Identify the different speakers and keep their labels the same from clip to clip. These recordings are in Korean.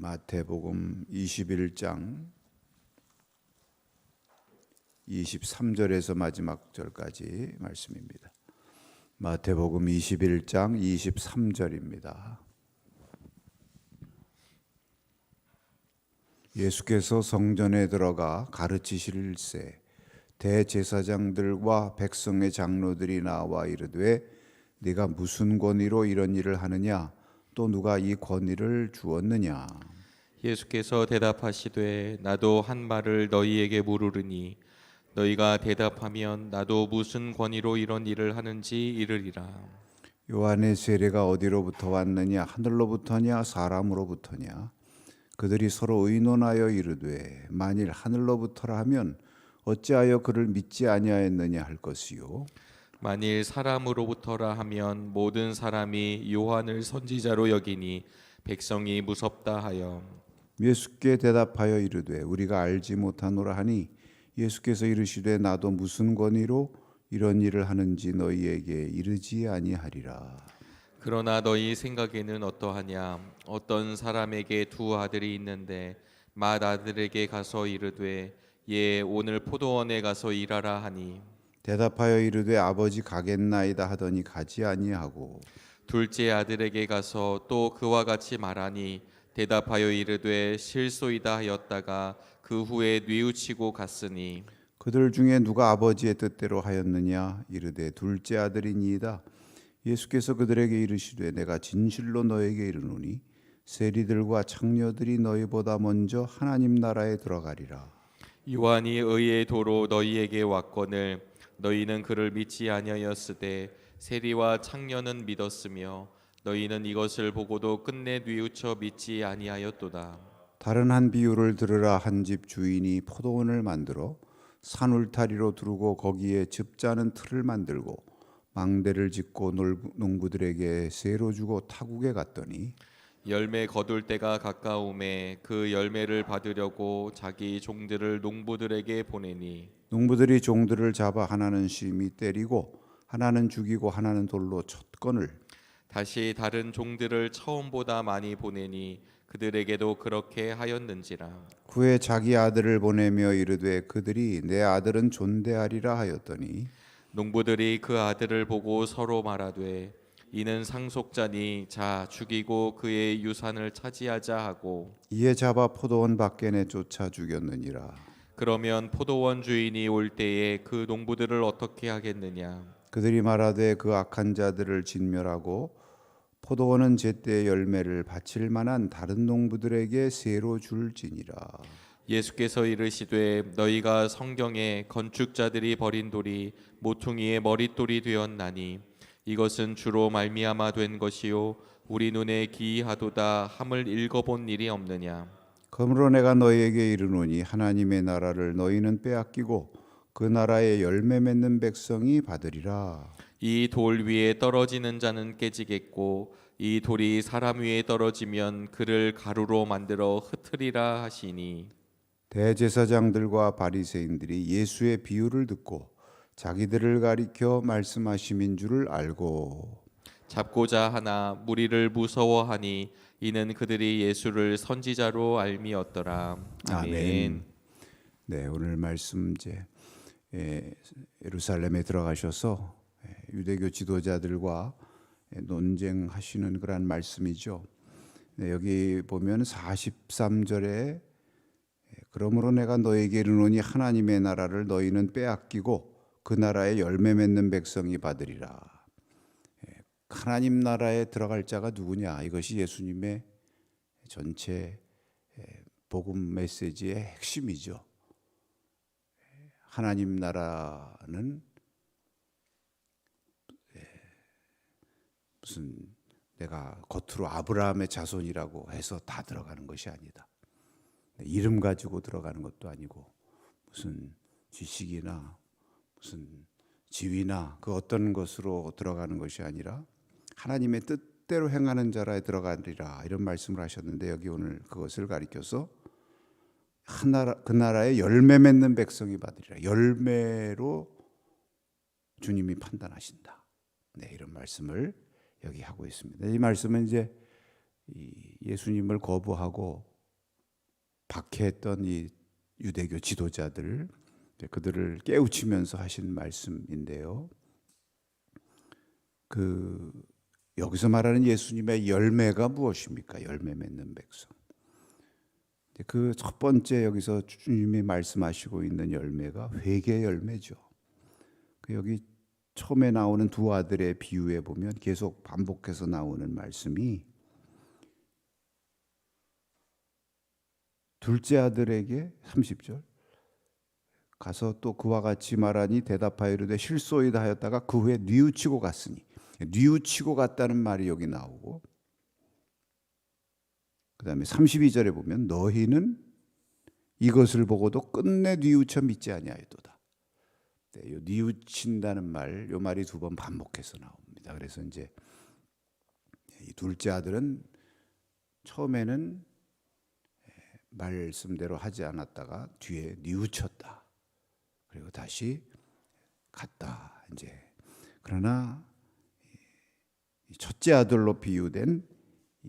Speaker 1: 마태복음 21장 23절에서 마지막 절까지 말씀입니다. 마태복음 21장 23절입니다. 예수께서 성전에 들어가 가르치실세 대제사장들과 백성의 장로들이 나와 이르되 네가 무슨 권위로 이런 일을 하느냐 또 누가 이 권위를 주었느냐?
Speaker 2: 예수께서 대답하시되 나도 한 말을 너희에게 물으르니 너희가 대답하면 나도 무슨 권위로 이런 일을 하는지 이르리라.
Speaker 1: 요한의 세례가 어디로부터 왔느냐? 하늘로부터냐? 사람으로부터냐? 그들이 서로 의논하여 이르되 만일 하늘로부터라 하면 어찌하여 그를 믿지 아니하였느냐 할 것이요
Speaker 2: 만일 사람으로부터라 하면 모든 사람이 요한을 선지자로 여기니 백성이 무섭다 하여.
Speaker 1: 예수께 대답하여 이르되 우리가 알지 못하노라 하니 예수께서 이르시되 나도 무슨 권위로 이런 일을 하는지 너희에게 이르지 아니하리라.
Speaker 2: 그러나 너희 생각에는 어떠하냐? 어떤 사람에게 두 아들이 있는데 맏 아들에게 가서 이르되 예 오늘 포도원에 가서 일하라 하니
Speaker 1: 대답하여 이르되 아버지 가겠나이다 하더니 가지 아니하고.
Speaker 2: 둘째 아들에게 가서 또 그와 같이 말하니 대답하여 이르되 실소이다 하였다가 그 후에 뉘우치고 갔으니.
Speaker 1: 그들 중에 누가 아버지의 뜻대로 하였느냐? 이르되 둘째 아들이니이다. 예수께서 그들에게 이르시되 내가 진실로 너에게 이르노니 세리들과 창녀들이 너희보다 먼저 하나님 나라에 들어가리라.
Speaker 2: 요한이 의의 도로 너희에게 왔거늘 너희는 그를 믿지 아니하였으되 세리와 창녀는 믿었으며 너희는 이것을 보고도 끝내 뉘우쳐 믿지 아니하였도다.
Speaker 1: 다른 한 비유를 들으라 한 집 주인이 포도원을 만들어 산 울타리로 두르고 거기에 즙자는 틀을 만들고 망대를 짓고 놀- 농부들에게 세로 주고 타국에 갔더니
Speaker 2: 열매 거둘 때가 가까움에 그 열매를 받으려고 자기 종들을 농부들에게 보내니
Speaker 1: 농부들이 종들을 잡아 하나는 심히 때리고 하나는 죽이고 하나는 돌로 쳤건을
Speaker 2: 다시 다른 종들을 처음보다 많이 보내니 그들에게도 그렇게 하였는지라.
Speaker 1: 후에 자기 아들을 보내며 이르되 그들이 내 아들은 존대하리라 하였더니
Speaker 2: 농부들이 그 아들을 보고 서로 말하되 이는 상속자니 자 죽이고 그의 유산을 차지하자 하고
Speaker 1: 이에 잡아 포도원 밖에 내쫓아 죽였느니라.
Speaker 2: 그러면 포도원 주인이 올 때에 그 농부들을 어떻게 하겠느냐?
Speaker 1: 그들이 말하되 그 악한 자들을 진멸하고 포도원은 제때 열매를 바칠 만한 다른 농부들에게 세로 줄지니라.
Speaker 2: 예수께서 이르시되 너희가 성경에 건축자들이 버린 돌이 모퉁이의 머릿돌이 되었나니 이것은 주로 말미암아 된 것이요 우리 눈에 기이하도다 함을 읽어본 일이 없느냐?
Speaker 1: 그러므로 내가 너희에게 이르노니 하나님의 나라를 너희는 빼앗기고 그 나라의 열매 맺는 백성이 받으리라.
Speaker 2: 이 돌 위에 떨어지는 자는 깨지겠고 이 돌이 사람 위에 떨어지면 그를 가루로 만들어 흩으리라 하시니.
Speaker 1: 대제사장들과 바리새인들이 예수의 비유를 듣고 자기들을 가리켜 말씀하심인 줄 알고
Speaker 2: 잡고자 하나 무리를 무서워하니 이는 그들이 예수를 선지자로 알미었더라 아멘.
Speaker 1: 아멘. 네, 오늘 말씀 이제 예, 예루살렘에 들어가셔서 예, 유대교 지도자들과 예, 논쟁하시는 그런 말씀이죠. 네, 여기 보면 43절에 그러므로 내가 너에게 이르노니 하나님의 나라를 너희는 빼앗기고 그 나라의 열매 맺는 백성이 받으리라. 예, 하나님 나라에 들어갈 자가 누구냐? 이것이 예수님의 전체 예, 복음 메시지의 핵심이죠. 하나님 나라는 예, 무슨 내가 겉으로 아브라함의 자손이라고 해서 다 들어가는 것이 아니다. 이름 가지고 들어가는 것도 아니고 무슨 지식이나 무슨 지위나 그 어떤 것으로 들어가는 것이 아니라 하나님의 뜻대로 행하는 자라에 들어가리라 이런 말씀을 하셨는데 여기 오늘 그것을 가리켜서 하나라 그 나라의 열매 맺는 백성이 받으리라 열매로 주님이 판단하신다. 네 이런 말씀을 여기 하고 있습니다. 이 말씀은 이제 이 예수님을 거부하고 박해했던 이 유대교 지도자들 그들을 깨우치면서 하신 말씀인데요. 그 여기서 말하는 예수님의 열매가 무엇입니까? 열매 맺는 백성. 그 첫 번째 여기서 주님이 말씀하시고 있는 열매가 회개 열매죠. 그 여기 처음에 나오는 두 아들의 비유에 보면 계속 반복해서 나오는 말씀이 둘째 아들에게 30절 가서 또 그와 같이 말하니 대답하여 이르되 실소이다 하였다가 그 후에 뉘우치고 갔으니 뉘우치고 갔다는 말이 여기 나오고 그 다음에 32절에 보면 너희는 이것을 보고도 끝내 뉘우쳐 믿지 아니하였도다. 네, 요 뉘우친다는 말, 요 말이 두 번 반복해서 나옵니다. 그래서 이제 이 둘째 아들은 처음에는 말씀대로 하지 않았다가 뒤에 뉘우쳤다. 그리고 다시 갔다. 이제 그러나 이 첫째 아들로 비유된 이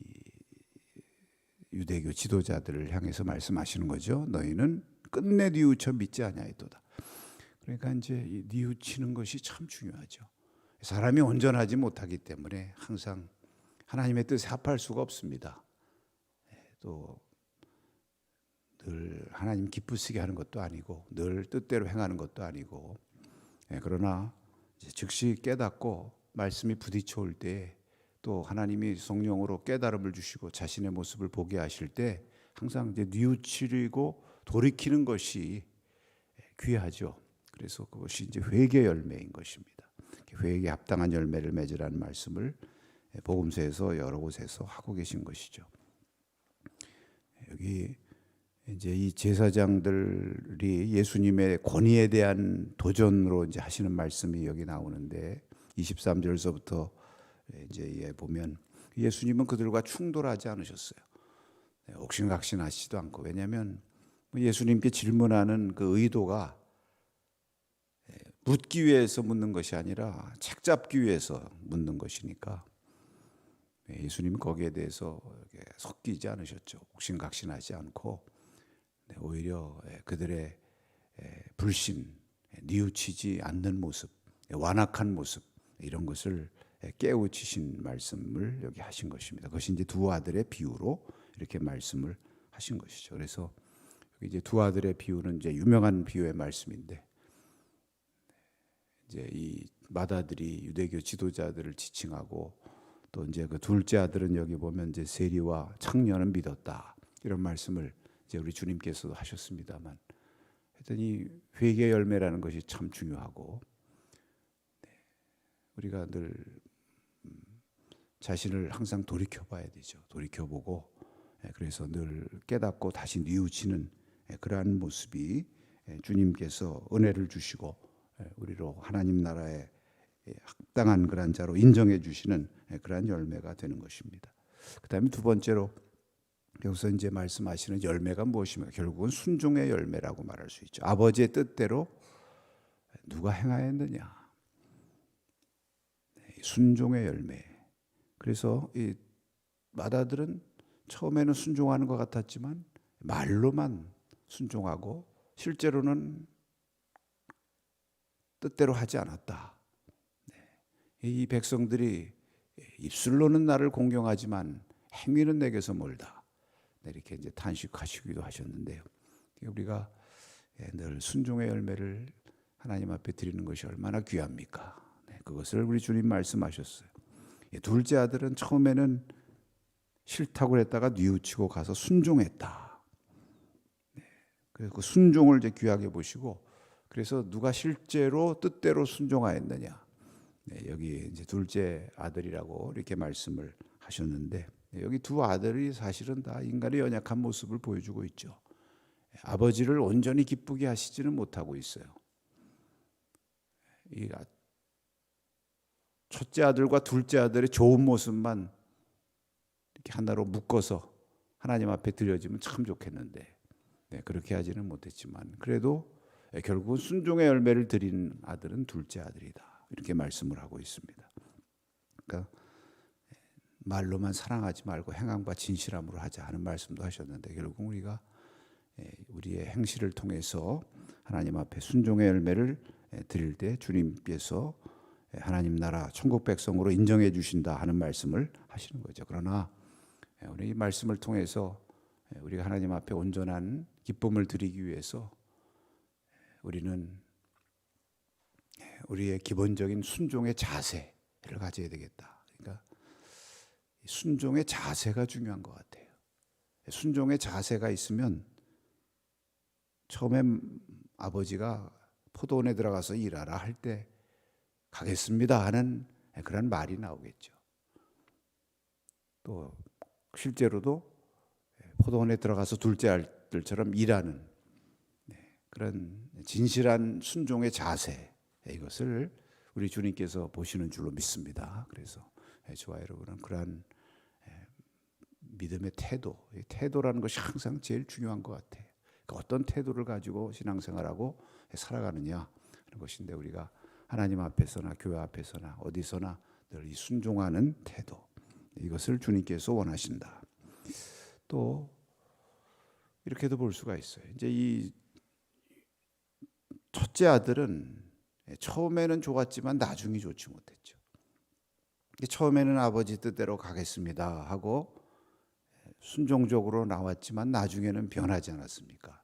Speaker 1: 유대교 지도자들을 향해서 말씀하시는 거죠. 너희는 끝내 뉘우쳐 믿지 아니하였도다. 그러니까 이제 이 뉘우치는 것이 참 중요하죠. 사람이 온전하지 못하기 때문에 항상 하나님의 뜻에 합할 수가 없습니다. 또 늘 하나님 기쁘시게 하는 것도 아니고 늘 뜻대로 행하는 것도 아니고 예, 그러나 즉시 깨닫고 말씀이 부딪혀 올 때 또 하나님이 성령으로 깨달음을 주시고 자신의 모습을 보게 하실 때 항상 이제 뉘우치고 돌이키는 것이 귀하죠. 그래서 그것이 이제 회개 열매인 것입니다. 회개에 합당한 열매를 맺으라는 말씀을 복음서에서 여러 곳에서 하고 계신 것이죠. 여기 이제 이 제사장들이 예수님의 권위에 대한 도전으로 이제 하시는 말씀이 여기 나오는데 23절서부터 이제 예 보면 예수님은 그들과 충돌하지 않으셨어요. 네, 옥신각신 하시지도 않고 왜냐하면 예수님께 질문하는 그 의도가 예, 묻기 위해서 묻는 것이 아니라 책 잡기 위해서 묻는 것이니까 예, 예수님은 거기에 대해서 섞이지 않으셨죠. 옥신각신하지 않고 네, 오히려 예, 그들의 예, 불신, 예, 뉘우치지 않는 모습, 완악한 모습 이런 것을 깨우치신 말씀을 여기 하신 것입니다. 그것이 이제 두 아들의 비유로 이렇게 말씀을 하신 것이죠. 그래서 이제 두 아들의 비유는 이제 유명한 비유의 말씀인데 이제 이 맏아들이 유대교 지도자들을 지칭하고 또 이제 그 둘째 아들은 여기 보면 이제 세리와 창녀는 믿었다 이런 말씀을 이제 우리 주님께서도 하셨습니다만 이 회개 열매라는 것이 참 중요하고 네, 우리가 늘 음, 자신을 항상 돌이켜 봐야 되죠. 돌이켜 보고 예, 그래서 늘 깨닫고 다시 뉘우치는 예, 그러한 모습이 예, 주님께서 은혜를 주시고 우리로 하나님 나라에 합당한 그런 자로 인정해 주시는 그러한 열매가 되는 것입니다. 그다음에 두 번째로 여기서 이제 말씀하시는 열매가 무엇입니까? 결국은 순종의 열매라고 말할 수 있죠. 아버지의 뜻대로 누가 행하였느냐? 순종의 열매. 그래서 이 마다들은 처음에는 순종하는 것 같았지만 말로만 순종하고 실제로는 뜻대로 하지 않았다. 이 백성들이 입술로는 나를 공경하지만 행위는 내게서 멀다. 네, 이렇게 이제 탄식하시기도 하셨는데요. 우리가 예, 늘 순종의 열매를 하나님 앞에 드리는 것이 얼마나 귀합니까? 네, 그것을 우리 주님 말씀하셨어요. 예, 둘째 아들은 처음에는 싫다고 했다가 뉘우치고 가서 순종했다. 네, 그래서 그 순종을 이제 귀하게 보시고 그래서 누가 실제로 뜻대로 순종하였느냐? 네, 여기 이제 둘째 아들이라고 이렇게 말씀을 하셨는데 네, 여기 두 아들이 사실은 다 인간의 연약한 모습을 보여주고 있죠. 아버지를 온전히 기쁘게 하시지는 못하고 있어요. 이 아, 첫째 아들과 둘째 아들의 좋은 모습만 이렇게 하나로 묶어서 하나님 앞에 드려지면 참 좋겠는데 네, 그렇게 하지는 못했지만 그래도 결국은 순종의 열매를 드린 아들은 둘째 아들이다. 이렇게 말씀을 하고 있습니다. 그러니까 말로만 사랑하지 말고 행함과 진실함으로 하자 하는 말씀도 하셨는데 결국 우리가 예, 우리의 행실을 통해서 하나님 앞에 순종의 열매를 예, 드릴 때 주님께서 예, 하나님 나라 천국 백성으로 인정해 주신다 하는 말씀을 하시는 거죠. 그러나 예, 우리 이 말씀을 통해서 예, 우리가 하나님 앞에 온전한 기쁨을 드리기 위해서 예, 우리는 예, 우리의 기본적인 순종의 자세를 가져야 되겠다. 순종의 자세가 중요한 것 같아요. 순종의 자세가 있으면 처음에 아버지가 포도원에 들어가서 일하라 할 때 가겠습니다 하는 그런 말이 나오겠죠. 또 실제로도 포도원에 들어가서 둘째 아들처럼 일하는 네, 그런 진실한 순종의 자세 이것을 우리 주님께서 보시는 줄로 믿습니다. 그래서 저와 여러분은 그러한 믿음의 태도, 이 태도라는 것이 항상 제일 중요한 것 같아요. 그러니까 어떤 태도를 가지고 신앙생활하고 살아가느냐 하는 것인데 우리가 하나님 앞에서나 교회 앞에서나 어디서나 늘 이 순종하는 태도 이것을 주님께서 원하신다. 또 이렇게도 볼 수가 있어요. 이제 이 첫째 아들은 처음에는 좋았지만 나중이 좋지 못했죠. 처음에는 아버지 뜻대로 가겠습니다 하고 순종적으로 나왔지만 나중에는 변하지 않았습니까?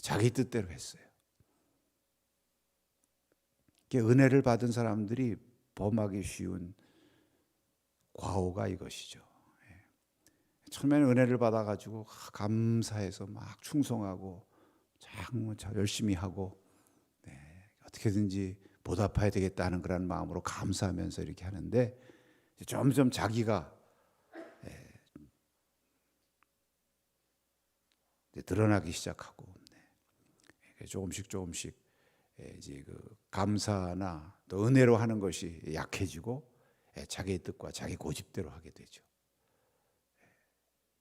Speaker 1: 자기 뜻대로 했어요. 은혜를 받은 사람들이 범하기 쉬운 과오가 이것이죠. 예. 처음에는 은혜를 받아가지고 감사해서 막 충성하고 참 열심히 하고 네, 어떻게든지 보답해야 되겠다는 그런 마음으로 감사하면서 이렇게 하는데 점점 자기가 드러나기 시작하고 네. 조금씩 조금씩 이제 그 감사나 또 은혜로 하는 것이 약해지고 자기의 뜻과 자기 고집대로 하게 되죠.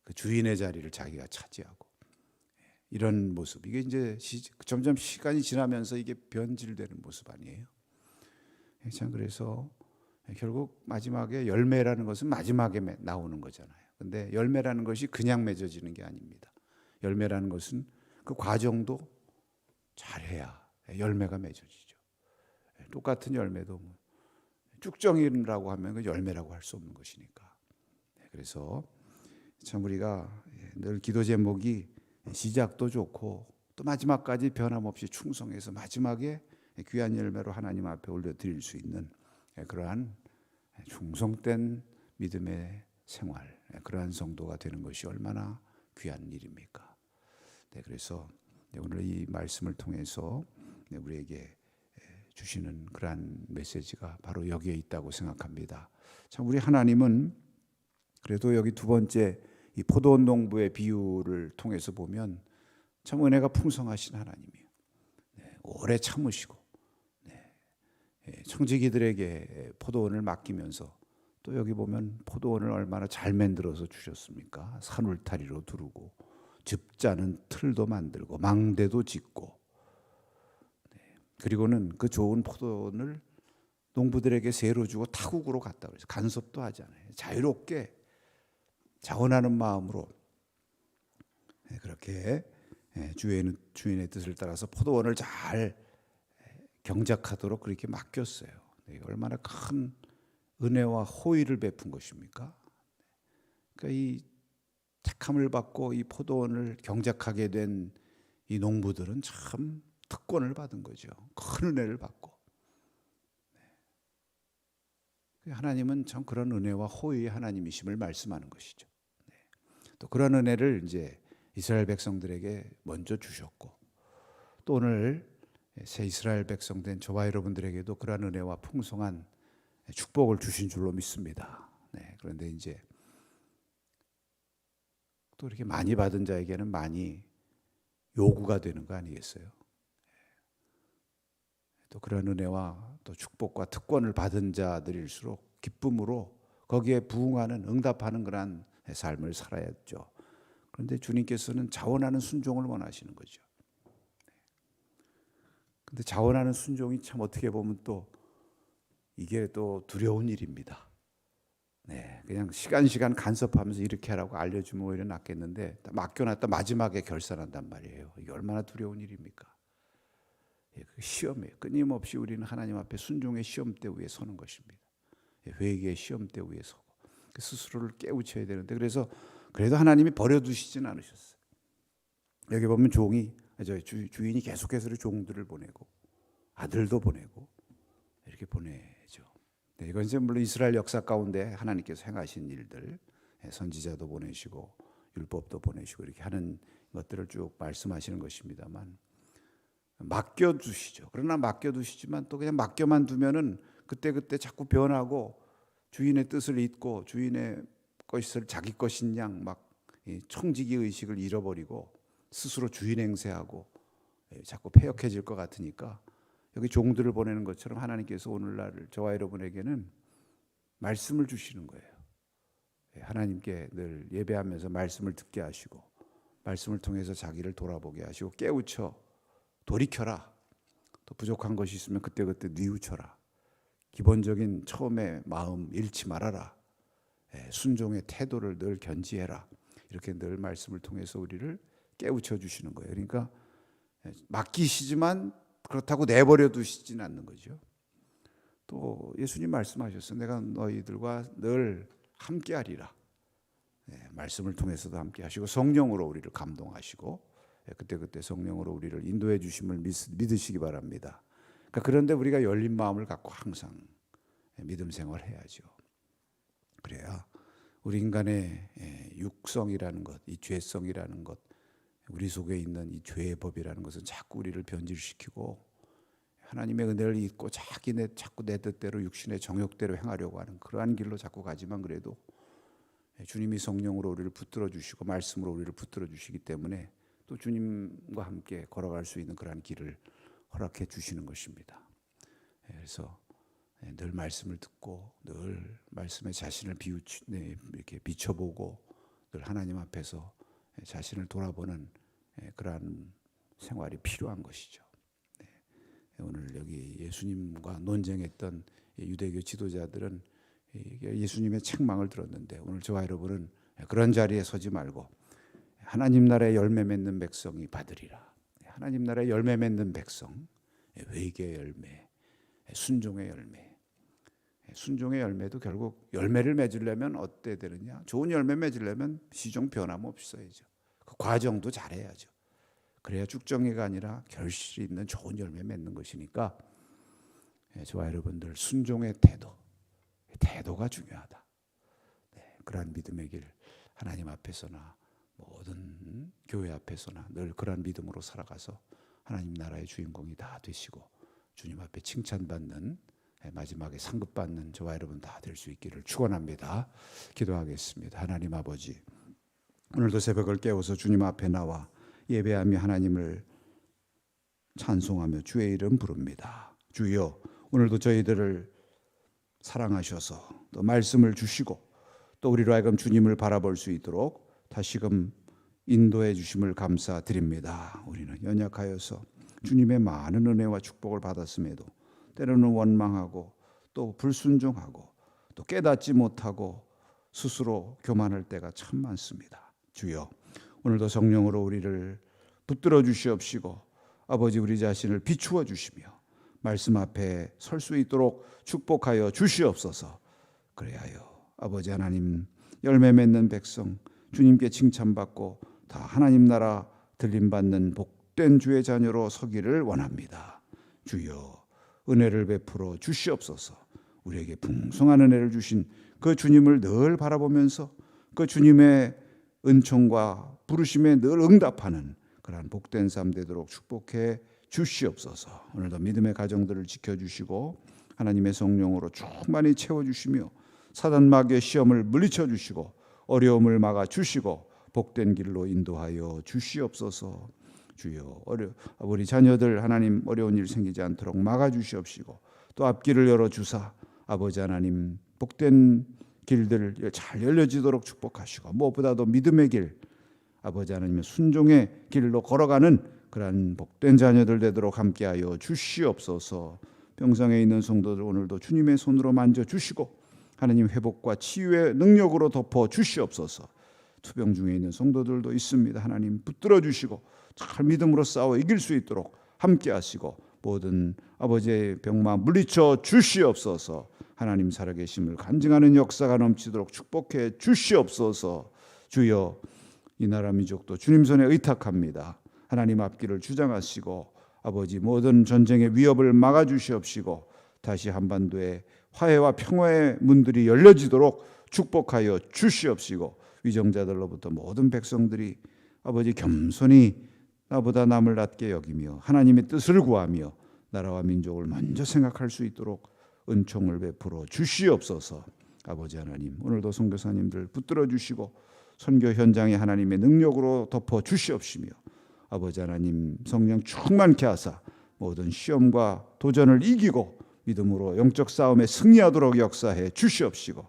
Speaker 1: 그 주인의 자리를 자기가 차지하고 이런 모습 이게 이제 점점 시간이 지나면서 이게 변질되는 모습 아니에요. 참 그래서 결국 마지막에 열매라는 것은 마지막에 나오는 거잖아요. 근데 열매라는 것이 그냥 맺어지는 게 아닙니다. 열매라는 것은 그 과정도 잘해야 열매가 맺어지죠. 똑같은 열매도 뭐 쭉정이라고 하면 그 열매라고 할 수 없는 것이니까. 네, 그래서 참 우리가 늘 기도 제목이 시작도 좋고 또 마지막까지 변함없이 충성해서 마지막에 귀한 열매로 하나님 앞에 올려드릴 수 있는 그러한 충성된 믿음의 생활, 그러한 성도가 되는 것이 얼마나 귀한 일입니까? 네, 그래서 오늘 이 말씀을 통해서 우리에게 주시는 그러한 메시지가 바로 여기에 있다고 생각합니다. 참 우리 하나님은 그래도 여기 두 번째 이 포도원 농부의 비유를 통해서 보면 참 은혜가 풍성하신 하나님이에요. 네, 오래 참으시고 네, 청지기들에게 포도원을 맡기면서 또 여기 보면 포도원을 얼마나 잘 만들어서 주셨습니까? 산울타리로 두르고 즙자는 틀도 만들고 망대도 짓고 네. 그리고는 그 좋은 포도원을 농부들에게 세로 주고 타국으로 갔다 그래서 간섭도 하잖아요. 자유롭게 자원하는 마음으로 네, 그렇게 네, 주인의, 주인의 뜻을 따라서 포도원을 잘 경작하도록 그렇게 맡겼어요. 얼마나 큰 은혜와 호의를 베푼 것입니까? 그러니까 이 택함을 받고 이 포도원을 경작하게 된 이 농부들은 참 특권을 받은 거죠. 큰 은혜를 받고. 네. 하나님은 참 그런 은혜와 호의의 하나님이심을 말씀하는 것이죠. 네. 또 그런 은혜를 이제 이스라엘 백성들에게 먼저 주셨고 또 오늘 새 이스라엘 백성 된 저와 여러분들에게도 그러한 은혜와 풍성한 축복을 주신 줄로 믿습니다. 네, 그런데 이제 또 이렇게 많이 받은 자에게는 많이 요구가 되는 거 아니겠어요? 또 그런 은혜와 또 축복과 특권을 받은 자들일수록 기쁨으로 거기에 부응하는 응답하는 그러한 삶을 살아야죠. 그런데 주님께서는 자원하는 순종을 원하시는 거죠. 근데 자원하는 순종이 참 어떻게 보면 또 이게 또 두려운 일입니다. 네, 그냥 시간 시간 간섭하면서 이렇게 하라고 알려주면 오히려 낫겠는데 맡겨놨다 마지막에 결산한단 말이에요. 이게 얼마나 두려운 일입니까? 예, 그 시험이에요. 끊임없이 우리는 하나님 앞에 순종의 시험대 위에 서는 것입니다. 예, 회개의 시험대 위에 서고 그 스스로를 깨우쳐야 되는데 그래서 그래도 하나님이 버려두시진 않으셨어요. 여기 보면 종이 저 주, 주인이 계속해서 종들을 보내고 아들도 보내고 이렇게 보내죠. 네, 이건 이제 물론 이스라엘 역사 가운데 하나님께서 행하신 일들, 예, 선지자도 보내시고 율법도 보내시고 이렇게 하는 것들을 쭉 말씀하시는 것입니다만 맡겨 두시죠. 그러나 맡겨 두시지만 또 그냥 맡겨만 두면은 그때 그때 자꾸 변하고 주인의 뜻을 잊고 주인의 것을 자기 것인 양 막 청지기 의식을 잃어버리고 스스로 주인 행세하고 예, 자꾸 폐역해질 것 같으니까 여기 종들을 보내는 것처럼 하나님께서 오늘날 저와 여러분에게는 말씀을 주시는 거예요. 예, 하나님께 늘 예배하면서 말씀을 듣게 하시고 말씀을 통해서 자기를 돌아보게 하시고 깨우쳐 돌이켜라. 또 부족한 것이 있으면 그때그때 뉘우쳐라. 기본적인 처음에 마음 잃지 말아라. 예, 순종의 태도를 늘 견지해라. 이렇게 늘 말씀을 통해서 우리를 깨우쳐 주시는 거예요. 그러니까 예, 맡기시지만 그렇다고 내버려 두시진 않는 거죠. 또 예수님 말씀하셨어요. 내가 너희들과 늘 함께하리라. 예, 말씀을 통해서도 함께하시고 성령으로 우리를 감동하시고 예, 그때 그때 성령으로 우리를 인도해 주심을 믿으시기 바랍니다. 그러니까 그런데 우리가 열린 마음을 갖고 항상 예, 믿음 생활 해야죠. 그래야 우리 인간의 예, 육성이라는 것, 이 죄성이라는 것, 우리 속에 있는 이 죄의 법이라는 것은 자꾸 우리를 변질시키고 하나님의 은혜를 잊고 자기 내 자꾸 내 뜻대로 육신의 정욕대로 행하려고 하는 그러한 길로 자꾸 가지만 그래도 주님이 성령으로 우리를 붙들어 주시고 말씀으로 우리를 붙들어 주시기 때문에 또 주님과 함께 걸어갈 수 있는 그러한 길을 허락해 주시는 것입니다. 그래서 늘 말씀을 듣고 늘 말씀에 자신을 비우치 네, 이렇게 비춰보고 늘 하나님 앞에서 자신을 돌아보는 그러한 생활이 필요한 것이죠. 네. 오늘 여기 예수님과 논쟁했던 유대교 지도자들은 예수님의 책망을 들었는데 오늘 저와 여러분은 그런 자리에 서지 말고 하나님 나라의 열매 맺는 백성이 받으리라. 하나님 나라의 열매 맺는 백성, 회개의 열매, 순종의 열매. 순종의 열매도 결국 열매를 맺으려면 어때 되느냐? 좋은 열매 맺으려면 시종 변함없이 써야죠. 그 과정도 잘해야죠. 그래야 쭉정이가 아니라 결실이 있는 좋은 열매 맺는 것이니까 저와 여러분들 순종의 태도, 태도가 중요하다. 네, 그러한 믿음의 길 하나님 앞에서나 모든 교회 앞에서나 늘 그러한 믿음으로 살아가서 하나님 나라의 주인공이 다 되시고 주님 앞에 칭찬받는 마지막에 상급받는 저와 여러분 다 될 수 있기를 축원합니다. 기도하겠습니다. 하나님 아버지 오늘도 새벽을 깨워서 주님 앞에 나와 예배하며 하나님을 찬송하며 주의 이름 부릅니다. 주여 오늘도 저희들을 사랑하셔서 또 말씀을 주시고 또 우리로 하여금 주님을 바라볼 수 있도록 다시금 인도해 주심을 감사드립니다. 우리는 연약하여서 주님의 많은 은혜와 축복을 받았음에도 때로는 원망하고 또 불순종하고 또 깨닫지 못하고 스스로 교만할 때가 참 많습니다. 주여 오늘도 성령으로 우리를 붙들어 주시옵시고 아버지 우리 자신을 비추어 주시며 말씀 앞에 설 수 있도록 축복하여 주시옵소서. 그래야요 아버지 하나님 열매 맺는 백성 주님께 칭찬받고 다 하나님 나라 들림 받는 복된 주의 자녀로 서기를 원합니다. 주여 은혜를 베풀어 주시옵소서. 우리에게 풍성한 은혜를 주신 그 주님을 늘 바라보면서 그 주님의 은총과 부르심에 늘 응답하는 그러한 복된 삶 되도록 축복해 주시옵소서. 오늘도 믿음의 가정들을 지켜 주시고 하나님의 성령으로 충만히 채워 주시며 사단 마귀의 시험을 물리쳐 주시고 어려움을 막아 주시고 복된 길로 인도하여 주시옵소서. 주여 어려 우리 자녀들 하나님 어려운 일 생기지 않도록 막아 주시옵시고 또 앞길을 열어 주사 아버지 하나님 복된 길들 잘 열려지도록 축복하시고 무엇보다도 믿음의 길 아버지 하나님 순종의 길로 걸어가는 그러한 복된 자녀들 되도록 함께하여 주시옵소서. 병상에 있는 성도들 오늘도 주님의 손으로 만져 주시고 하나님 회복과 치유의 능력으로 덮어 주시옵소서. 투병 중에 있는 성도들도 있습니다. 하나님 붙들어 주시고 잘 믿음으로 싸워 이길 수 있도록 함께 하시고 모든 아버지의 병마 물리쳐 주시옵소서. 하나님 살아계심을 간증하는 역사가 넘치도록 축복해 주시옵소서. 주여 이 나라 민족도 주님 손에 의탁합니다. 하나님 앞길을 주장하시고 아버지 모든 전쟁의 위협을 막아 주시옵시고 다시 한반도에 화해와 평화의 문들이 열려지도록 축복하여 주시옵시고 위정자들로부터 모든 백성들이 아버지 겸손히 나보다 남을 낮게 여기며 하나님의 뜻을 구하며 나라와 민족을 먼저 생각할 수 있도록 은총을 베풀어 주시옵소서. 아버지 하나님 오늘도 선교사님들 붙들어 주시고 선교 현장에 하나님의 능력으로 덮어 주시옵시며 아버지 하나님 성령 충만케 하사 모든 시험과 도전을 이기고 믿음으로 영적 싸움에 승리하도록 역사해 주시옵시고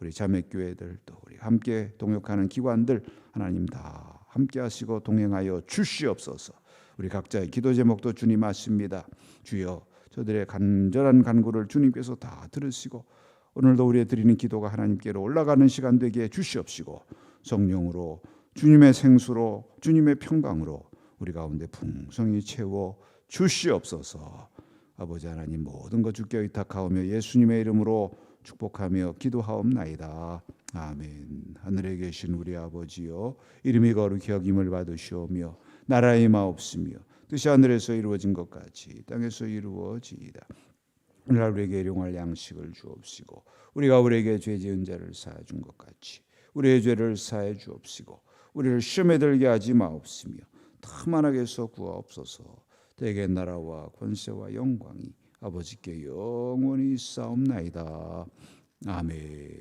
Speaker 1: 우리 자매교회들도 우리 함께 동역하는 기관들 하나님 다 함께 하시고 동행하여 주시옵소서. 우리 각자의 기도 제목도 주님 아십니다. 주여 저들의 간절한 간구를 주님께서 다 들으시고 오늘도 우리의 드리는 기도가 하나님께로 올라가는 시간 되게 해 주시옵시고 성령으로 주님의 생수로 주님의 평강으로 우리 가운데 풍성히 채워 주시옵소서. 아버지 하나님 모든 것 주께 의탁하오며 예수님의 이름으로 축복하며 기도하옵나이다. 아멘. 하늘에 계신 우리 아버지여 이름이 거룩히 여김을 받으시오며 나라의 마옵시며 뜻이 하늘에서 이루어진 것 같이 땅에서 이루어지이다. 오늘 우리에게 일용할 양식을 주옵시고 우리가 우리에게 죄 지은 자를 사해 준 것 같이 우리의 죄를 사해 주옵시고 우리를 시험에 들게 하지 마옵시며 다만하게서 구하옵소서. 대개 나라와 권세와 영광이 아버지께 영원히 싸움나이다. 아멘